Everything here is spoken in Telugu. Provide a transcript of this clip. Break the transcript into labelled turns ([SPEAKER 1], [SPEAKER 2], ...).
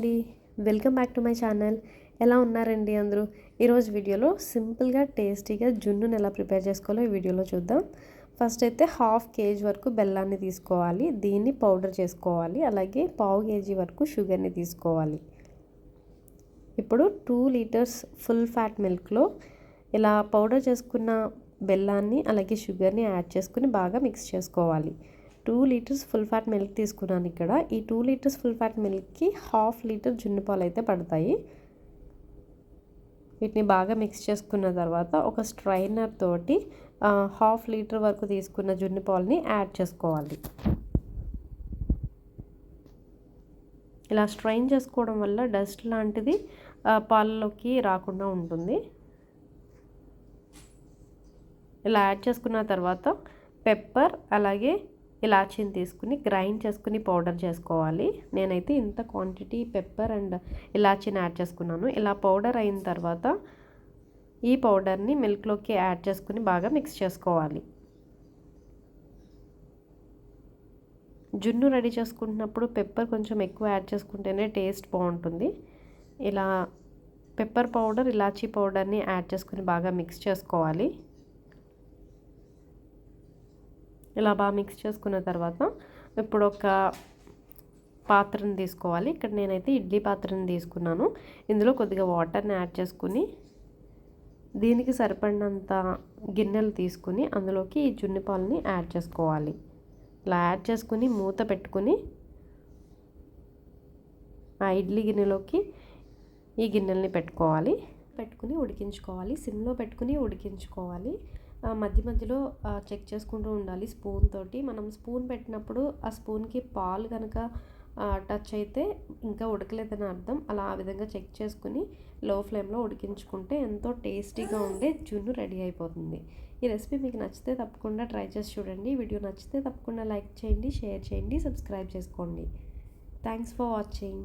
[SPEAKER 1] అండి. Welcome back to my channel. ఎలా ఉన్నారండి అందరూ? ఈరోజు వీడియోలో సింపుల్గా టేస్టీగా జున్నును ఎలా ప్రిపేర్ చేసుకోవాలో ఈ వీడియోలో చూద్దాం. ఫస్ట్ అయితే హాఫ్ కేజీ వరకు బెల్లాన్ని తీసుకోవాలి. దీన్ని పౌడర్ చేసుకోవాలి. అలాగే పావు కేజీ వరకు షుగర్ని తీసుకోవాలి. ఇప్పుడు టూ లీటర్స్ ఫుల్ ఫ్యాట్ మిల్క్లో ఇలా పౌడర్ చేసుకున్న బెల్లాన్ని అలాగే షుగర్ని యాడ్ చేసుకుని బాగా మిక్స్ చేసుకోవాలి. Two litres full fat milk తీసుకున్నాను ఇక్కడ. ఈ టూ లీటర్స్ ఫుల్ ఫ్యాట్ మిల్క్కి హాఫ్ లీటర్ జున్ను పాలు అయితే పడతాయి. వీటిని బాగా మిక్స్ చేసుకున్న తర్వాత ఒక స్ట్రైనర్ తోటి హాఫ్ లీటర్ వరకు తీసుకున్న జున్ను పాలని యాడ్ చేసుకోవాలి. ఇలా స్ట్రైన్ చేసుకోవడం వల్ల డస్ట్ లాంటిది పాలలోకి రాకుండా ఉంటుంది. ఇలా యాడ్ చేసుకున్న తర్వాత పెప్పర్ అలాగే ఇలాచీని తీసుకుని గ్రైండ్ చేసుకుని పౌడర్ చేసుకోవాలి. నేనైతే ఇంత క్వాంటిటీ పెప్పర్ అండ్ ఇలాచీని యాడ్ చేసుకున్నాను. ఇలా పౌడర్ అయిన తర్వాత ఈ పౌడర్ని మిల్క్లోకి యాడ్ చేసుకుని బాగా మిక్స్ చేసుకోవాలి. జున్ను రెడీ చేసుకుంటున్నప్పుడు పెప్పర్ కొంచెం ఎక్కువ యాడ్ చేసుకుంటేనే టేస్ట్ బాగుంటుంది. ఇలా పెప్పర్ పౌడర్ ఇలాచీ పౌడర్ని యాడ్ చేసుకుని బాగా మిక్స్ చేసుకోవాలి. ఇలా బాగా మిక్స్ చేసుకున్న తర్వాత ఇప్పుడు ఒక పాత్రను తీసుకోవాలి. ఇక్కడ నేనైతే ఇడ్లీ పాత్రను తీసుకున్నాను. ఇందులో కొద్దిగా వాటర్ని యాడ్ చేసుకుని దీనికి సరిపడినంత గిన్నెలు తీసుకుని అందులోకి ఈ జున్ను పాలని యాడ్ చేసుకోవాలి. ఇలా యాడ్ చేసుకుని మూత పెట్టుకుని ఆ ఇడ్లీ గిన్నెలోకి ఈ గిన్నెల్ని పెట్టుకోవాలి. పెట్టుకుని ఉడికించుకోవాలి. సిమ్లో పెట్టుకుని ఉడికించుకోవాలి. మధ్య మధ్యలో చెక్ చేసుకుంటూ ఉండాలి స్పూన్ తోటి. మనం స్పూన్ పెట్టినప్పుడు ఆ స్పూన్కి పాలు కనుక టచ్ అయితే ఇంకా ఉడకలేదని అర్థం. అలా ఆ విధంగా చెక్ చేసుకుని లో ఫ్లేమ్లో ఉడికించుకుంటే ఎంతో టేస్టీగా ఉండే జున్ను రెడీ అయిపోతుంది. ఈ రెసిపీ మీకు నచ్చితే తప్పకుండా ట్రై చేసి చూడండి. వీడియో నచ్చితే తప్పకుండా లైక్ చేయండి షేర్ చేయండి సబ్స్క్రైబ్ చేసుకోండి. Thanks for watching.